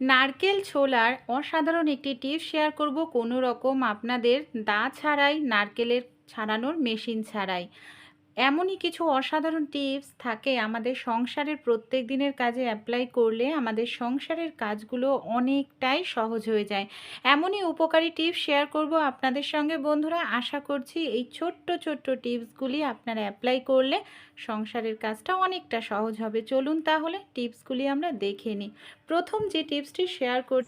নারকেল ছোলার অসাধারণ একটি টিপস শেয়ার করব কোনো রকম আপনাদের দা ছাড়াই, নারকেলের ছাড়ানোর মেশিন ছাড়াই। এমনই কিছু অসাধারণ টিপস থাকে আমাদের সংসারের প্রত্যেক দিনের কাজে অ্যাপ্লাই করলে আমাদের সংসারের কাজগুলো অনেকটাই সহজ হয়ে যায়। এমনই উপকারী টিপস শেয়ার করব আপনাদের সঙ্গে। বন্ধুরা, আশা করছি এই ছোট্ট ছোট্ট টিপসগুলি আপনারা অ্যাপ্লাই করলে সংসারের কাজটা অনেকটা সহজ হবে। চলুন তাহলে টিপসগুলি আমরা দেখে নিই। প্রথম যে টিপসটি শেয়ার কর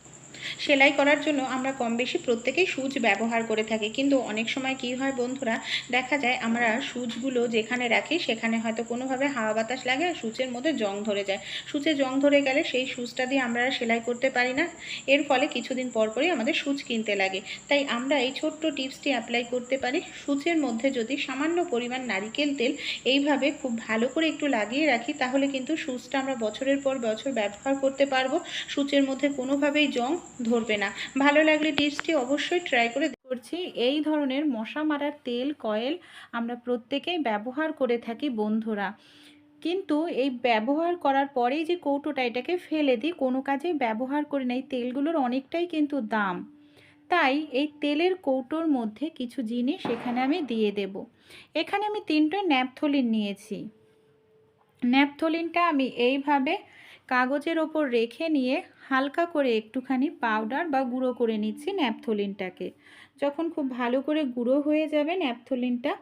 সেলাই করার জন্য আমরা কম বেশি প্রত্যেকেই সুচ ব্যবহার করে থাকি। কিন্তু অনেক সময় কি হয় বন্ধুরা, দেখা যায় আমরা সুচগুলো যেখানে রাখি সেখানে হয়তো কোনোভাবে হাওয়া বাতাস লাগে আর সুচের মধ্যে জং ধরে যায়। সুচে জং ধরে গেলে সেই সুচটা দিয়ে আমরা সেলাই করতে পারি না। এর ফলে কিছুদিন পর পরই আমাদের সুচ কিনতে লাগে। তাই আমরা এই ছোট্ট টিপসটি অ্যাপ্লাই করতে পারি। সুচের মধ্যে যদি সামান্য পরিমাণ নারিকেল তেল এইভাবে খুব ভালো করে একটু লাগিয়ে রাখি, তাহলে কিন্তু সুচটা আমরা বছরের পর বছর ব্যবহার করতে পারব। সুচের মধ্যে কোনোভাবেই জং ধরবে না। ভালো লাগলে টিপসটি অবশ্যই ট্রাই করে করছি। এই ধরনের মশা মারার তেল, কয়েল আমরা প্রত্যেকেই ব্যবহার করে থাকি বন্ধুরা। কিন্তু এই ব্যবহার করার পরেই যে কৌটোটা এটাকে ফেলে দিই, কোনো কাজেই ব্যবহার করি না। এই তেলগুলোর অনেকটাই কিন্তু দাম। তাই এই তেলের কৌটোর মধ্যে কিছু জিনিস এখানে আমি দিয়ে দেব। এখানে আমি তিনটে ন্যাপথলিন নিয়েছি। ন্যাপথলিনটা আমি এইভাবে কাগজের ওপর রেখে নিয়ে হালকা করে একটুখানি পাউডার বা গুঁড়ো করে নিচ্ছি ন্যাপথলিনটাকে। যখন খুব ভালো করে গুঁড়ো হয়ে যাবে ন্যাপথলিনটা,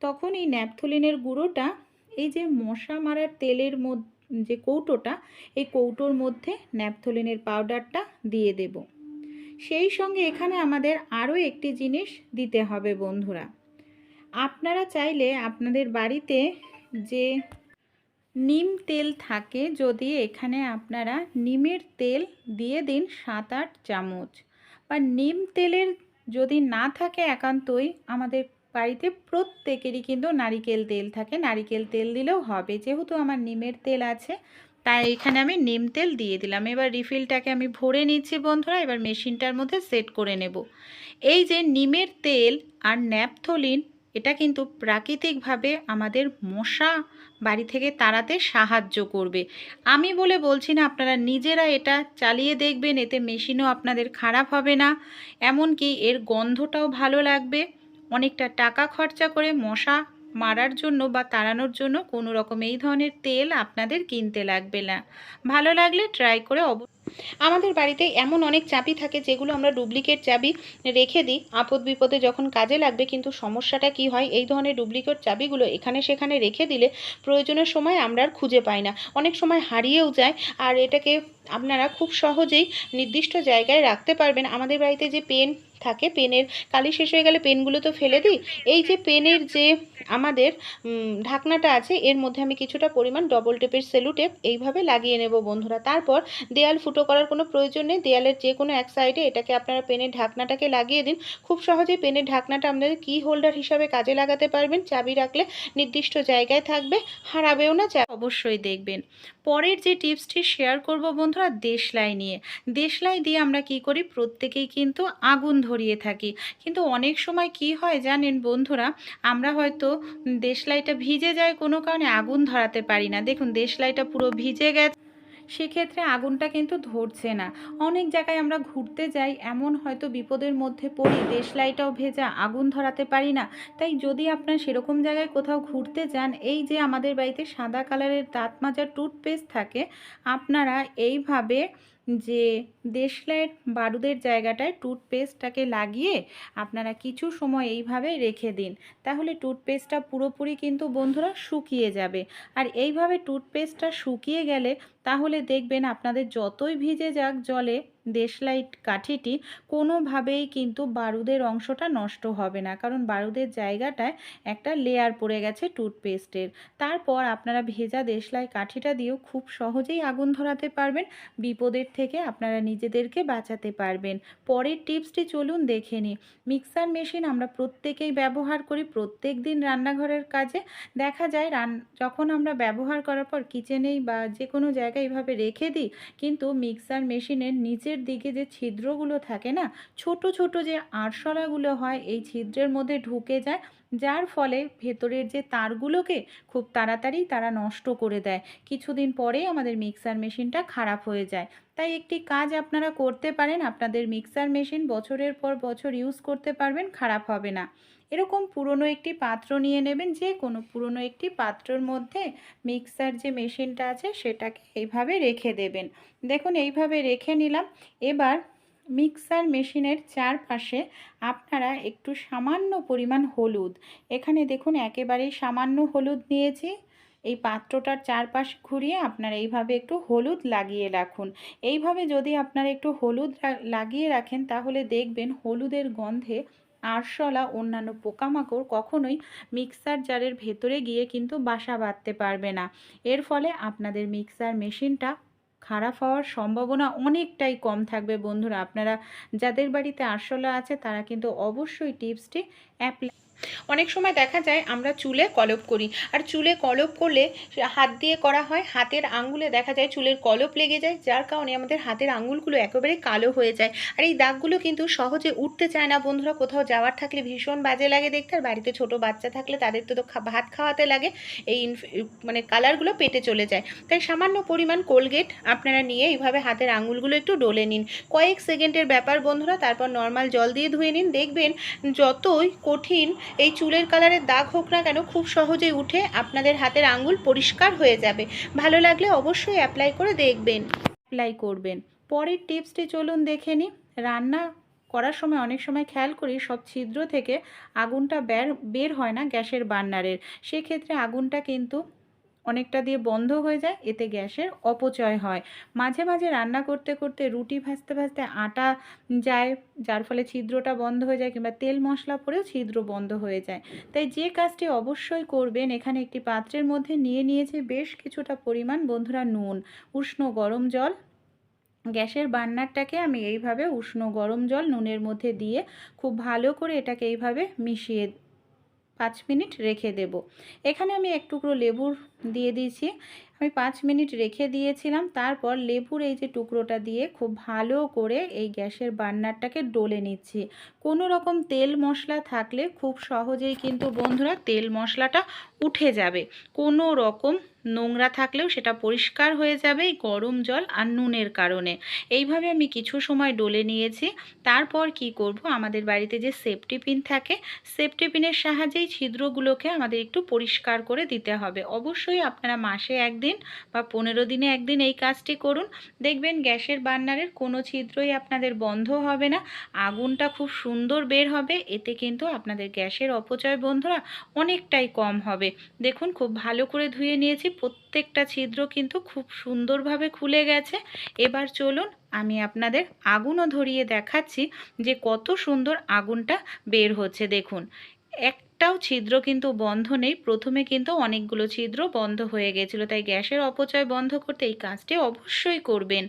তখন এই ন্যাপথলিনের গুঁড়োটা এই যে মশা মারার তেলের মধ্যে যে কৌটোটা, এই কৌটোর মধ্যে ন্যাপথলিনের পাউডারটা দিয়ে দেব। সেই সঙ্গে এখানে আমাদের আরও একটি জিনিস দিতে হবে বন্ধুরা। আপনারা চাইলে আপনাদের বাড়িতে যে নিম তেল থাকে, যদি এখানে আপনারা নিমের তেল দিয়ে দিন সাত আট চামচ বা নিম তেলের যদি না থাকে একান্তই, আমাদের বাড়িতে প্রত্যেকেরই কিন্তু নারিকেল তেল থাকে। নারিকেল তেল দিলেও হবে। যেহেতু আমার নিমের তেল আছে তাই এখানে আমি নিম তেল দিয়ে দিলাম। এবার রিফিলটাকে আমি ভরে নিচ্ছি বন্ধুরা, এবার মেশিনটার মধ্যে সেট করে নেব। এই যে নিমের তেল আর ন্যাপথলিন, এটা কিন্তু প্রাকৃতিকভাবে আমাদের মশা বাড়ি থেকে তাড়াতে সাহায্য করবে। আমি বলে বলছি না, আপনারা নিজেরা এটা চালিয়ে দেখবেন, এতে মেশিনও আপনাদের খারাপ হবে না। এমনকি এর গন্ধটাও ভালো লাগবে। অনেকটা টাকা খরচা করে মশা মারার জন্য বা তাড়ানোর জন্য কোনো রকম এই ধরনের তেল আপনাদের কিনতে লাগবে না। ভালো লাগলে ট্রাই করে অব আমাদের বাড়িতে এমন অনেক চাবি থাকে যেগুলো আমরা ডুপ্লিকেট চাবি রেখে দিই। আপদ বিপদে যখন কাজে লাগবে কিন্তু সমস্যাটা কি হয়? এই ধরনের ডুপ্লিকেট চাবিগুলো এখানে সেখানে রেখে দিলে প্রয়োজনের সময় আমরা আর খুঁজে পাই না। অনেক সময় হারিয়েও যায় আর এটাকে আপনারা খুব সহজেই নির্দিষ্ট জায়গায় রাখতে পারবেন। আমাদের বাড়িতে যে পেন থাকে, পেনের কালি শেষ হয়ে গেলে পেনগুলো তো ফেলে দিই। এই যে পেনের যে আমাদের ঢাকনাটা আছে, এর মধ্যে আমি কিছুটা পরিমাণ ডবল টেপের সেলু টেপ এইভাবে লাগিয়ে নেব বন্ধুরা। তারপর দেয়াল ফুটো করার কোনো প্রয়োজন নেই, দেয়ালের যে কোনো এক সাইডে এটাকে আপনারা পেনের ঢাকনাটাকে লাগিয়ে দিন। খুব সহজেই পেনের ঢাকনাটা আপনাদের কি হোল্ডার হিসাবে কাজে লাগাতে পারবেন, চাবি রাখলে নির্দিষ্ট জায়গায় থাকবে, হারাবেও না চা অবশ্যই দেখবেন। পরের যে টিপসটি শেয়ার করব বন্ধুরা, দেশলাই নিয়ে। দেশলাই দিয়ে আমরা কি করি, প্রত্যেকেই কিন্তু আগুন ধরিয়ে থাকি। কিন্তু অনেক সময় কি হয় জানেন বন্ধুরা, আমরা হয়তো দেশলাইটা ভিজে যায় কোনো কারণে আগুন ধরাতে পারি না। দেখুন দেশলাইটা পুরো ভিজে গেছে। সেক্ষেত্রে আগুনটা কিন্তু ধরছে না। অনেক জায়গায় আমরা ঘুরতে যাই, এমন হয়তো বিপদের মধ্যে পড়ি, দেশলাইটাও ভেজা, আগুন ধরাতে পারি না। তাই যদি আপনার সেরকম জায়গায় কোথাও ঘুরতে যান, এই যে আমাদের বাড়িতে সাদা কালারের দাঁত মাজার টুথপেস্ট থাকে, আপনারা এইভাবে যে দেশলাইয়ের বারুদের জায়গাটায় টুথপেস্টটাকে লাগিয়ে আপনারা কিছু সময় এইভাবে রেখে দিন। তাহলে টুথপেস্টটা পুরোপুরি কিন্তু বন্ধুরা শুকিয়ে যাবে। আর এইভাবে টুথপেস্টটা শুকিয়ে গেলে তাহলে দেখবেন আপনাদের যতই ভিজে যাক জলে দেশলাইট কাঠিটি কোনোভাবেই কিন্তু বারুদের অংশটা নষ্ট হবে না। কারণ বারুদের জায়গাটায় একটা লেয়ার পড়ে গেছে টুথপেস্টের তারপর আপনারা ভেজা দেশলাই কাঠিটা দিয়েও খুব সহজেই আগুন ধরাতে পারবেন। বিপদের থেকে আপনারা নিজেদেরকে বাঁচাতে পারবেন। পরের টিপসটি চলুন দেখে নিই। মিক্সার মেশিন আমরা প্রত্যেকেই ব্যবহার করি প্রত্যেক দিন রান্নাঘরের কাজে। দেখা যায় রান, যখন আমরা ব্যবহার করার পর কিচেনেই বা যে কোনো জায়গায় এইভাবে রেখে দিই, কিন্তু মিক্সার মেশিনের নিচের দিকে যে ছিদ্রগুলো থাকে না, ছোট ছোট যে আরশোলাগুলো হয়, এই ছিদ্রের মধ্যে ঢুকে যায়। যার ফলে ভেতরের যে তারগুলোকে খুব তাড়াতাড়ি তারা নষ্ট করে দেয়। কিছুদিন পরেই আমাদের মিক্সার মেশিনটা খারাপ হয়ে যায়। তাই একটি কাজ আপনারা করতে পারেন। আপনাদের মিক্সার মেশিন বছরের পর বছর ইউজ করতে পারবেন, খারাপ হবে না। এরকম পুরনো একটি পাত্র নিয়ে নেবেন, যে কোনো পুরনো একটি পাত্রর মধ্যে মিক্সার যে মেশিনটা আছে সেটাকে এইভাবে রেখে দেবেন। দেখুন, এইভাবে রেখে নিলাম। এবার মিক্সার মেশিনের চারপাশে আপনারা একটু সামান্য পরিমাণ হলুদ। এখানে দেখুন, একেবারেই সামান্য হলুদ নিয়েছি। এই পাত্রটার চারপাশ ঘুরিয়ে আপনারা এইভাবে একটু হলুদ লাগিয়ে রাখুন। এইভাবে যদি আপনারা একটু হলুদ লাগিয়ে রাখেন, তাহলে দেখবেন হলুদের গন্ধে আরশোলা অন্যান্য পোকামাকড় কখনোই মিক্সার জারের ভেতরে গিয়ে কিন্তু বাসা বাঁধতে পারবে না। এর ফলে আপনাদের মিক্সার মেশিনটা খারাপ হওয়ার সম্ভাবনা অনেকটাই কম থাকবে বন্ধুরা। আপনারা যাদের বাড়িতে আরশোলা আছে তারা কিন্তু অবশ্যই টিপসটি অ্যাপ্লাই অনেক সময় দেখা যায় আমরা চুলে কলপ করি, আর চুলে কলপ করলে হাত দিয়ে করা হয়, হাতের আঙ্গুলে দেখা যায় চুলের কলপ লেগে যায়, যার কারণে আমাদের হাতের আঙ্গুলগুলো একেবারে কালো হয়ে যায়। আর এই দাগগুলো কিন্তু সহজে উঠতে চায় না বন্ধুরা, কোথাও যাওয়ার থাকলে ভীষণ বাজে লাগে দেখতে, আর বাড়িতে ছোট বাচ্চা থাকলে তাদের তো তো ভাত খাওয়াতে লাগে, এই মানে কালারগুলো পেটে চলে যায়। তাই সামান্য পরিমাণ কোলগেট আপনারা নিয়ে এইভাবে হাতের আঙ্গুলগুলো একটু ডলে নিন। কয়েক সেকেন্ডের ব্যাপার বন্ধুরা, তারপর নর্মাল জল দিয়ে ধুয়ে নিন, দেখবেন যতই কঠিন এই চুলের কালারের দাগ হোক না কেন খুব সহজেই উঠে আপনাদের হাতের আঙ্গুল পরিষ্কার হয়ে যাবে। ভালো লাগলে অবশ্যই অ্যাপ্লাই করে দেখবেন। অ্যাপ্লাই করবেন। পরের টিপসটি চলুন দেখে নিই। রান্না করার সময় অনেক সময় খেয়াল করি সব ছিদ্র থেকে আগুনটা বের বের হয় না গ্যাসের বার্নারের সেক্ষেত্রে আগুনটা কিন্তু অনেকটা দিয়ে বন্ধ হয়ে যায়, এতে গ্যাসের অপচয় হয়। মাঝে মাঝে রান্না করতে করতে রুটি ভাজতে ভাজতে আটা যায়, যার ফলে ছিদ্রটা বন্ধ হয়ে যায় কিংবা তেল মশলা পরেও ছিদ্র বন্ধ হয়ে যায়। তাই যে কাজটি অবশ্যই করবেন, এখানে একটি পাত্রের মধ্যে নিয়ে নিয়েছে বেশ কিছুটা পরিমাণ বন্ধুরা নুন, উষ্ণ গরম জল। গ্যাসের বার্নারটাকে আমি এইভাবে উষ্ণ গরম জল নুনের মধ্যে দিয়ে খুব ভালো করে এটাকে এইভাবে মিশিয়ে পাঁচ মিনিট রেখে দেব। এখানে আমি এক টুকরো লেবুর দিয়ে দিয়েছি। আমি পাঁচ মিনিট রেখে দিয়েছিলাম, তারপর লেবুর এই যে টুকরোটা দিয়ে খুব ভালো করে এই গ্যাসের বার্নারটাকে ডলে নিচ্ছি। কোনো রকম তেল মশলা থাকলে খুব সহজেই কিন্তু বন্ধুরা তেল মশলাটা উঠে যাবে। কোনো রকম নোংরা থাকলেও সেটা পরিষ্কার হয়ে যাবে গরম জল আর নুনের কারণে। এইভাবে আমি কিছু সময় ডলে নিয়েছি। তারপর কি করব? আমাদের বাড়িতে যে সেফটি পিন থাকে, সেফটি পিনের সাহায্যেই ছিদ্রগুলোকে আমাদের একটু পরিষ্কার করে দিতে হবে। অবশ্যই আপনারা মাসে একদিন বা পনেরো দিনে একদিন এই কাজটি করুন। দেখবেন গ্যাসের বার্নারের কোনো ছিদ্রই আপনাদের বন্ধ হবে না। আগুনটা খুব সুন্দর বের হবে। এতে কিন্তু আপনাদের গ্যাসের অপচয়, বন্ধুরা, অনেকটাই কম হবে। দেখুন, খুব ভালো করে ধুয়ে নিয়েছি। প্রত্যেকটা ছিদ্র কিন্তু খুব সুন্দরভাবে খুলে গেছে। এবার চলুন, আমি আপনাদের আগুনও ধরিয়ে দেখাচ্ছি যে কত সুন্দর আগুনটা বের হচ্ছে। দেখুন একটাও ছিদ্র কিন্তু বন্ধ নেই। প্রথমে কিন্তু অনেকগুলো ছিদ্র বন্ধ হয়ে গেছিল, তাই গ্যাসের অপচয় বন্ধ করতে এই কাজটি অবশ্যই করবেন।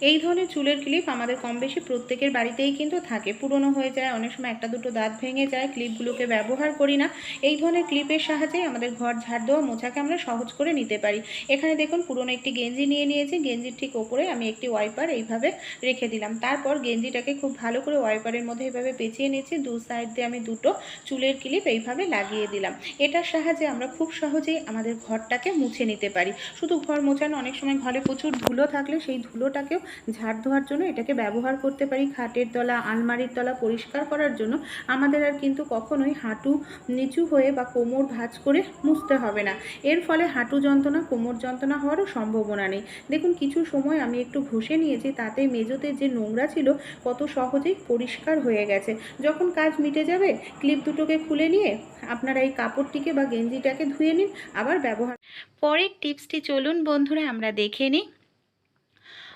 এই ধরনের চুলের ক্লিপ আমাদের কম বেশি প্রত্যেকের বাড়িতেই কিন্তু থাকে। পুরনো হয়ে যায়, অনেক সময় একটা দুটো দাঁত ভেঙে যায় ক্লিপগুলোকে ব্যবহার করি না। এই ধরনের ক্লিপের সাহায্যে আমাদের ঘর ঝাড় দেওয়া মোছাকে আমরা সহজ করে নিতে পারি। এখানে দেখুন, পুরনো একটি গেঞ্জি নিয়ে নিয়েছি। গেঞ্জির ঠিক ওপরে আমি একটি ওয়াইপার এইভাবে রেখে দিলাম। তারপর গেঞ্জিটাকে খুব ভালো করে ওয়াইপারের মধ্যে এইভাবে পেঁচিয়ে নিয়েছি। দু সাইড দিয়ে আমি দুটো চুলের ক্লিপ এইভাবে লাগিয়ে দিলাম। এটার সাহায্যে আমরা খুব সহজেই আমাদের ঘরটাকে মুছে নিতে পারি। শুধু ঘর মোছানো, অনেক সময় ঘরে প্রচুর ধুলো থাকলে সেই ধুলোটাকেও ঝাড় ধোয়ার জন্য, এটাকে ব্যবহার করতে পারি। খাটের তলা, আলমারির তলা পরিষ্কার করার জন্য। আমাদের আর কিন্তু কখনোই হাঁটু নিচু হয়ে বা কোমর ভাঁজ করে মুছতে হবে না। এর ফলে হাঁটু যন্ত্রণা, কোমর যন্ত্রণা হওয়ারও সম্ভাবনা নেই। দেখুন, কিছু সময় আমি একটু ঘষে নিয়েছি, তাতে মেজোতে যে নোংরা ছিল, কত সহজেই পরিষ্কার হয়ে গেছে। যখন কাজ মিটে যাবে, ক্লিপ দুটোকে খুলে নিয়ে আপনারা এই কাপড়টিকে বা গেঞ্জিটাকে ধুয়ে নিন, আবার ব্যবহার পরের টিপসটি চলুন বন্ধুরা, আমরা দেখে নিই।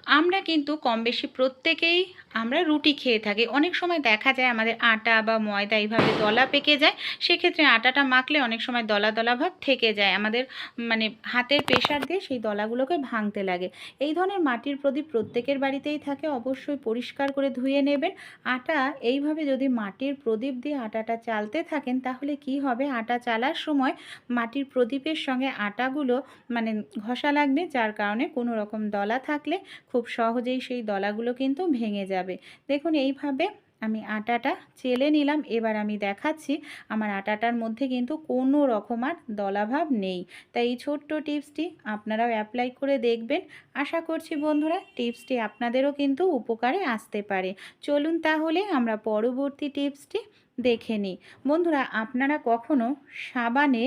আমরা কিন্তু কম বেশি প্রত্যেকেই আমরা রুটি খেয়ে থাকি। অনেক সময় দেখা যায় আমাদের আটা বা ময়দা এইভাবে দলা পেকে যায়, সেক্ষেত্রে আটাটা মাখলে অনেক সময় দলা দলা ভাব থেকে যায়। আমাদের মানে হাতের প্রেশার দিয়ে সেই দলাগুলোকে ভাঙতে লাগে। এই ধরনের মাটির প্রদীপ প্রত্যেকের বাড়িতেই থাকে, অবশ্যই পরিষ্কার করে ধুয়ে নেবেন। আটা এইভাবে যদি মাটির প্রদীপ দিয়ে আটাটা চালতে থাকেন, তাহলে কি হবে? আটা চালার সময় মাটির প্রদীপের সঙ্গে আটাগুলো মানে ঘষা লাগবে, যার কারণে কোনো রকম দলা থাকলে খুব সহজেই সেই দলাগুলো কিন্তু ভেঙে যাবে। দেখুন, এইভাবে আমি আটাটা চেলে নিলাম। এবার আমি দেখাচ্ছি, আমার আটাটার মধ্যে কিন্তু কোনো রকম আর দলাভাব নেই। তাই এই ছোট্ট টিপসটি আপনারাও অ্যাপ্লাই করে দেখবেন। আশা করছি বন্ধুরা, টিপসটি আপনাদেরও কিন্তু উপকারে আসতে পারে। চলুন তাহলে আমরা পরবর্তী টিপসটি দেখে নিই। বন্ধুরা, আপনারা কখনো সাবানে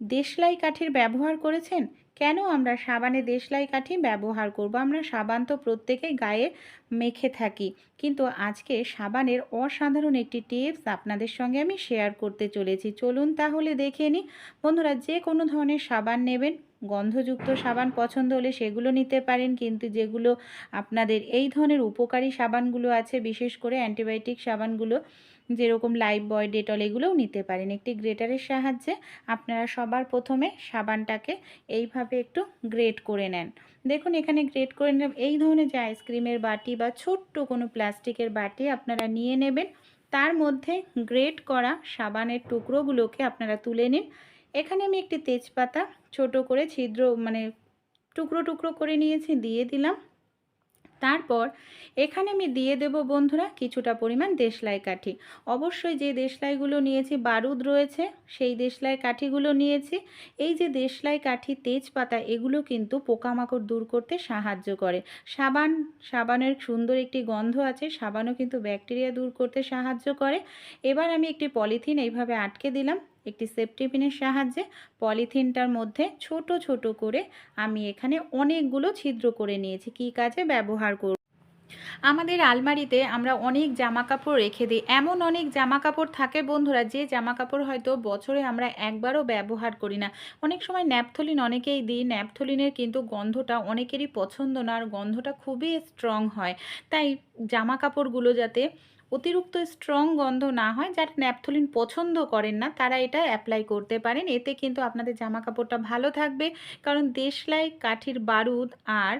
দেশলাই কাঠির ব্যবহার করেছেন? কেন আমরা সাবানে দেশলাই কাঠি ব্যবহার করব? আমরা সাবান তো প্রত্যেকে গায়ে মেখে থাকি। কিন্তু আজকে সাবানের অসাধারণ একটি টিপস আপনাদের সঙ্গে আমি শেয়ার করতে চলেছি। চলুন তাহলে দেখে নিই। বন্ধুরা, যে কোনো ধরনের সাবান নেবেন গন্ধযুক্ত সাবান পছন্দ হলে সেগুলো নিতে পারেন, কিন্তু যেগুলো আপনাদের এই ধরনের উপকারী সাবানগুলো আছে, বিশেষ করে অ্যান্টিবায়োটিক সাবানগুলো, যেরকম লাইফ বয়, ডেটল, এগুলোও নিতে পারেন। একটি গ্রেটারের সাহায্যে আপনারা সবার প্রথমে সাবানটাকে এইভাবে একটু গ্রেট করে নেন। দেখুন, এখানে গ্রেট করে নিলাম। এই ধরনের যে আইসক্রিমের বাটি বা ছোট্ট কোনো প্লাস্টিকের বাটি আপনারা নিয়ে নেবেন, তার মধ্যে গ্রেট করা সাবানের টুকরোগুলোকে আপনারা তুলে নিন। এখানে আমি একটি তেজপাতা ছোট করে ছিদ্র মানে টুকরো টুকরো করে নিয়েছি, দিয়ে দিলাম। তারপর এখানে আমি দিয়ে দেব বন্ধুরা কিছুটা পরিমাণ দেশলাই কাঠি। অবশ্যই যে দেশলাইগুলো নিয়েছি, বারুদ রয়েছে, সেই দেশলাই কাঠিগুলো নিয়েছি। এই যে দেশলাই কাঠি, তেজপাতা, এগুলো কিন্তু পোকামাকড় দূর করতে সাহায্য করে। সাবান, সাবানের সুন্দর একটি গন্ধ আছে, সাবানও কিন্তু ব্যাকটেরিয়া দূর করতে সাহায্য করে। এবার আমি একটি পলিথিন এইভাবে আটকে দিলাম। একটি সেফটি পিনের সাহায্যে পলিথিনটার মধ্যে ছোট ছোট করে আমি এখানে অনেকগুলো ছিদ্র করে নিয়েছি। কী কাজে ব্যবহার করব? আমাদের আলমারিতে আমরা অনেক জামা কাপড় রেখে দিই। এমন অনেক জামা কাপড় থাকে বন্ধুরা, যে জামা কাপড় হয়তো বছরে আমরা একবারও ব্যবহার করি না। অনেক সময় ন্যাপথলিন অনেকেই দিই। ন্যাপথলিনের কিন্তু গন্ধটা অনেকেরই পছন্দ না, আর গন্ধটা খুবই স্ট্রং হয়। তাই জামা কাপড়গুলো যাতে অতিরিক্ত স্ট্রং গন্ধ না হয়, যারা ন্যাপথলিন পছন্দ করেন না, তারা এটা অ্যাপ্লাই করতে পারেন। এতে কিন্তু আপনাদের জামা কাপড়টা ভালো থাকবে। কারণ দেশলাই, কাঠির বারুদ আর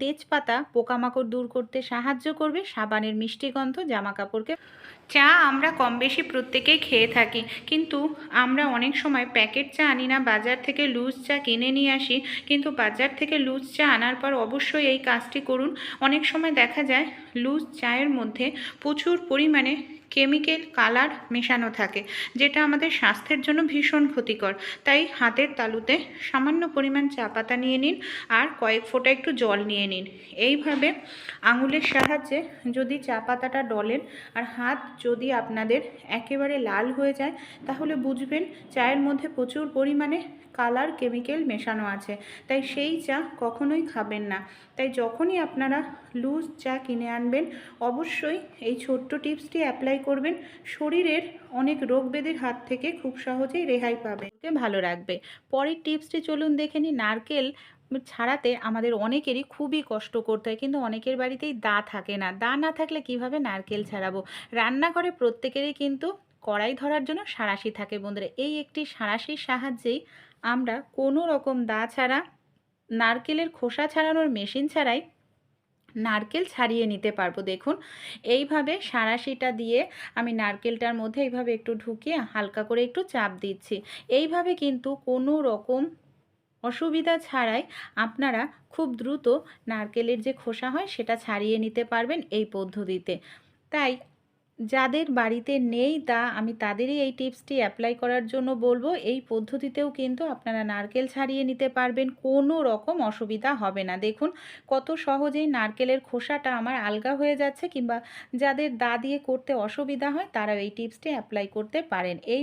তেজপাতা পোকামাকড় দূর করতে সাহায্য করবে সাবানের মিষ্টি গন্ধ জামা কাপড়কে চা আমরা কম বেশি প্রত্যেকেই খেয়ে থাকি, কিন্তু আমরা অনেক সময় প্যাকেট চা আনি না, বাজার থেকে লুজ চা কিনে নিয়ে আসি, কিন্তু বাজার থেকে লুজ চা আনার পর অবশ্যই এই কাজটি করুন। অনেক সময় দেখা যায়, লুজ চায়ের মধ্যে প্রচুর পরিমাণে কেমিক্যাল, কালার মেশানো থাকে, যেটা আমাদের স্বাস্থ্যের জন্য ভীষণ ক্ষতিকর। তাই হাতের তালুতে সামান্য পরিমাণ চা পাতা নিয়ে নিন আর কয়েক ফোঁটা একটু জল নিয়ে নিন। এইভাবে আঙুলের সাহায্যে যদি চা পাতাটা ডলেন আর হাত যদি আপনাদের একেবারে লাল হয়ে যায়, তাহলে বুঝবেন চায়ের মধ্যে প্রচুর পরিমাণে কালার কেমিক্যাল মেশানো আছে। তাই সেই চা কখনোই খাবেন না। তাই যখনই আপনারা লুজ চা কিনে আনবেন, অবশ্যই এই ছোট্ট টিপসটি অ্যাপ্লাই করবেন। শরীরের অনেক রোগ ব্যাধির হাত থেকে খুব সহজেই রেহাই পাবে ভালো রাখবে। পরের টিপসটি চলুন দেখে নিই। নারকেল ছাড়াতে আমাদের অনেকেরই খুবই কষ্ট করতে হয়, কিন্তু অনেকের বাড়িতেই দা থাকে না। দা না থাকলে কীভাবে নারকেল ছাড়াবো? রান্নাঘরে প্রত্যেকেরই কিন্তু কড়াই ধরার জন্য সাঁড়াশি থাকে বন্ধুরা। এই একটি সাঁড়াশির সাহায্যেই আমরা কোনো রকম দা ছাড়া, নারকেলের খোসা ছাড়ানোর মেশিন ছাড়াই নারকেল ছাড়িয়ে নিতে পারব। দেখুন, এইভাবে সাঁড়াশিটা দিয়ে আমি নারকেলটার মধ্যে এইভাবে একটু ঢুকিয়ে হালকা করে একটু চাপ দিচ্ছি। এইভাবে কিন্তু কোনো রকম অসুবিধা ছাড়াই আপনারা খুব দ্রুত নারকেলের যে খোসা হয় সেটা ছাড়িয়ে নিতে পারবেন এই পদ্ধতিতে। তাই যাদের বাড়িতে নেই তা আমি তাদেরই এই টিপসটি অ্যাপ্লাই করার জন্য বলব। এই পদ্ধতিতেও কিন্তু আপনারা নারকেল ছাড়িয়ে নিতে পারবেন, কোনো রকম অসুবিধা হবে না। দেখুন, কত সহজেই নারকেলের খোসাটা আমার আলগা হয়ে যাচ্ছে কিংবা যাদের দা দিয়ে করতে অসুবিধা হয় তারা এই টিপসটি অ্যাপ্লাই করতে পারেন। এই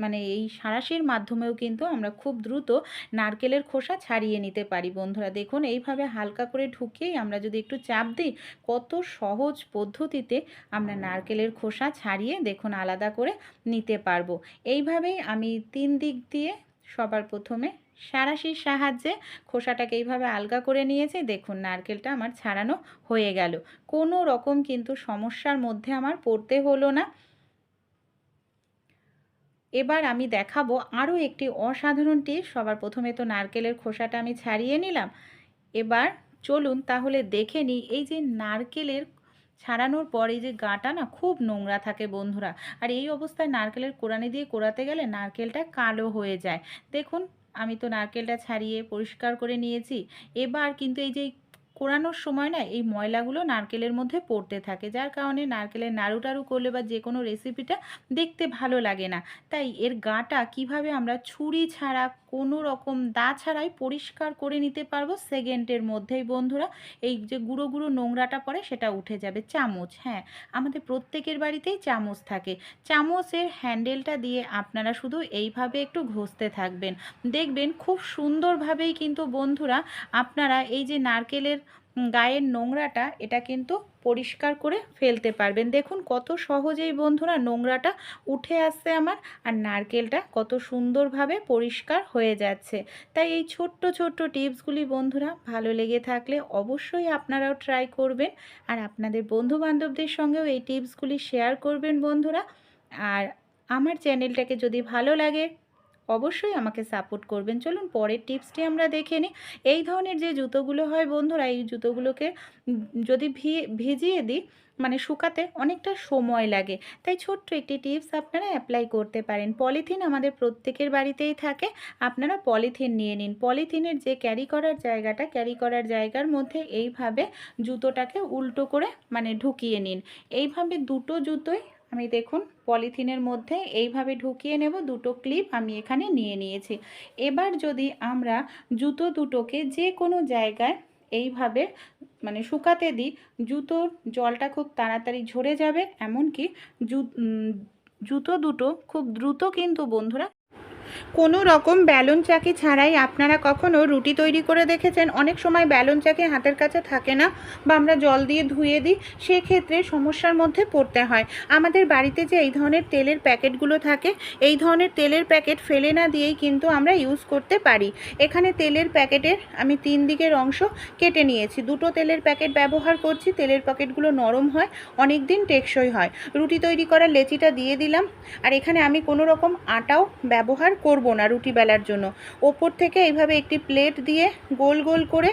মানে এই সাঁড়াশির মাধ্যমেও কিন্তু আমরা খুব দ্রুত নারকেলের খোসা ছাড়িয়ে নিতে পারি বন্ধুরা। দেখুন, এইভাবে হালকা করে ঢুকিয়েই আমরা যদি একটু চাপ দিই, কত সহজ পদ্ধতিতে আমরা নারকেলের খোসা ছাড়িয়ে দেখুন আলাদা করে নিতে পারব। এইভাবেই আমি তিন দিক দিয়ে সবার প্রথমে সাঁড়াশির সাহায্যে খোসাটাকে এইভাবে আলগা করে নিয়েছে। দেখুন, নারকেলটা আমার ছাড়ানো হয়ে গেল। কোনো রকম কিন্তু সমস্যার মধ্যে আমার পড়তে হলো না। এবার আমি দেখাবো আরও একটি অসাধারণ টিপস সবার প্রথমে তো নারকেলের খোসাটা আমি ছাড়িয়ে নিলাম। এবার চলুন তাহলে দেখে নিই, এই যে নারকেলের ছাড়ানোর পর এই যে গাটা না খুব নোংরা থাকে বন্ধুরা। আর এই অবস্থায় নারকেলের কোরানি দিয়ে কোরাতে গেলে নারকেলটা কালো হয়ে যায়। দেখুন, আমি তো নারকেলটা ছাড়িয়ে পরিষ্কার করে নিয়েছি। এবার কিন্তু এই যে কোরানোর সময় না এই ময়লাগুলো নারকেলের মধ্যে পড়তে থাকে। যার কারণে নারকেলের নাড়ু টাড়ু করলে বা যে কোনো রেসিপিটা দেখতে ভালো লাগে না। তাই এর গাটা কীভাবে আমরা ছুরি ছাড়া কোনো রকম দা ছাড়াই পরিষ্কার করে নিতে পারব সেকেন্ডের মধ্যেই, বন্ধুরা। এই যে গুঁড়ো গুঁড়ো নোংরাটা পড়ে সেটা উঠে যাবে। চামচ হ্যাঁ আমাদের প্রত্যেকের বাড়িতেই চামচ থাকে। চামচের হ্যান্ডেলটা দিয়ে আপনারা শুধু এইভাবে একটু ঘষতে থাকবেন। দেখবেন খুব সুন্দরভাবেই কিন্তু বন্ধুরা, আপনারা এই যে নারকেলের গায়ের নোংরাটা, এটা কিন্তু পরিষ্কার করে ফেলতে পারবেন। দেখুন কত সহজেই বন্ধুরা নোংরাটা উঠে আসছে আমার, আর নারকেলটা কত সুন্দরভাবে পরিষ্কার হয়ে যাচ্ছে। তাই এই ছোট্ট ছোট্ট টিপসগুলি বন্ধুরা ভালো লেগে থাকলে অবশ্যই আপনারাও ট্রাই করবেন, আর আপনাদের বন্ধু বান্ধবদের সঙ্গেও এই টিপসগুলি শেয়ার করবেন বন্ধুরা। আর আমার চ্যানেলটাকে যদি ভালো লাগে অবশ্যই আমাকে সাপোর্ট করবেন। চলুন পরের টিপসটি আমরা দেখে নিই। এই ধরনের যে জুতোগুলো হয় বন্ধুরা, এই জুতোগুলোকে যদি ভিজিয়ে দিই মানে শুকাতে অনেকটা সময় লাগে। তাই ছোট্ট একটি টিপস আপনারা অ্যাপ্লাই করতে পারেন। পলিথিন আমাদের প্রত্যেকের বাড়িতেই থাকে। আপনারা পলিথিন নিয়ে নিন। পলিথিনের যে ক্যারি করার জায়গাটা, ক্যারি করার জায়গার মধ্যে এইভাবে জুতোটাকে উল্টো করে মানে ঢুকিয়ে নিন। এইভাবে দুটো জুতোই আমি দেখুন, পলিথিনের মধ্যে এইভাবে ঢুকিয়ে নেব, দুটো ক্লিপ আমি এখানে নিয়ে নিয়েছি। এবার যদি আমরা জুতো দুটোকে যে কোনো জায়গায় এইভাবে মানে শুকাতে দিই, জুতোর জলটা খুব তাড়াতাড়ি ঝরে যাবে, এমনকি জুতো দুটো খুব দ্রুত কিন্তু বন্ধুরা কোনো রকম ব্যালন চাকি ছাড়াই আপনারা কখনো রুটি তৈরি করে দেখেছেন? অনেক সময় ব্যালন চাকি হাতের কাছে থাকে না বা আমরা জল দিয়ে ধুয়ে দিই, সেক্ষেত্রে সমস্যার মধ্যে পড়তে হয়। আমাদের বাড়িতে যে এই ধরনের তেলের প্যাকেটগুলো থাকে, এই ধরনের তেলের প্যাকেট ফেলে না দিয়েই কিন্তু আমরা ইউজ করতে পারি। এখানে তেলের প্যাকেটের আমি তিন দিকের অংশ কেটে নিয়েছি। দুটো তেলের প্যাকেট ব্যবহার করছি, তেলের প্যাকেটগুলো নরম হয় অনেক দিন টেকসই হয়। রুটি তৈরি করার লেচিটা দিয়ে দিলাম। আর এখানে আমি কোনো রকম আটাও ব্যবহার করব না রুটি বেলার জন্য। ওপর থেকে এইভাবে একটি প্লেট দিয়ে গোল গোল করে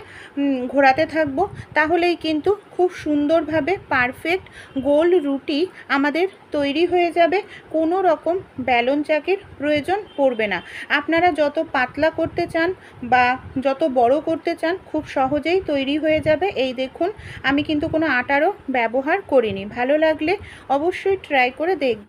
ঘোরাতে থাকব। তাহলেই কিন্তু খুব সুন্দরভাবে পারফেক্ট গোল রুটি আমাদের তৈরি হয়ে যাবে। কোনো রকম ব্যালন চাকের প্রয়োজন পড়বে না। আপনারা যত পাতলা করতে চান বা যত বড় করতে চান, খুব সহজেই তৈরি হয়ে যাবে। এই দেখুন, আমি কিন্তু কোনো আটারও ব্যবহার করিনি। ভালো লাগলে অবশ্যই ট্রাই করে দেখবেন।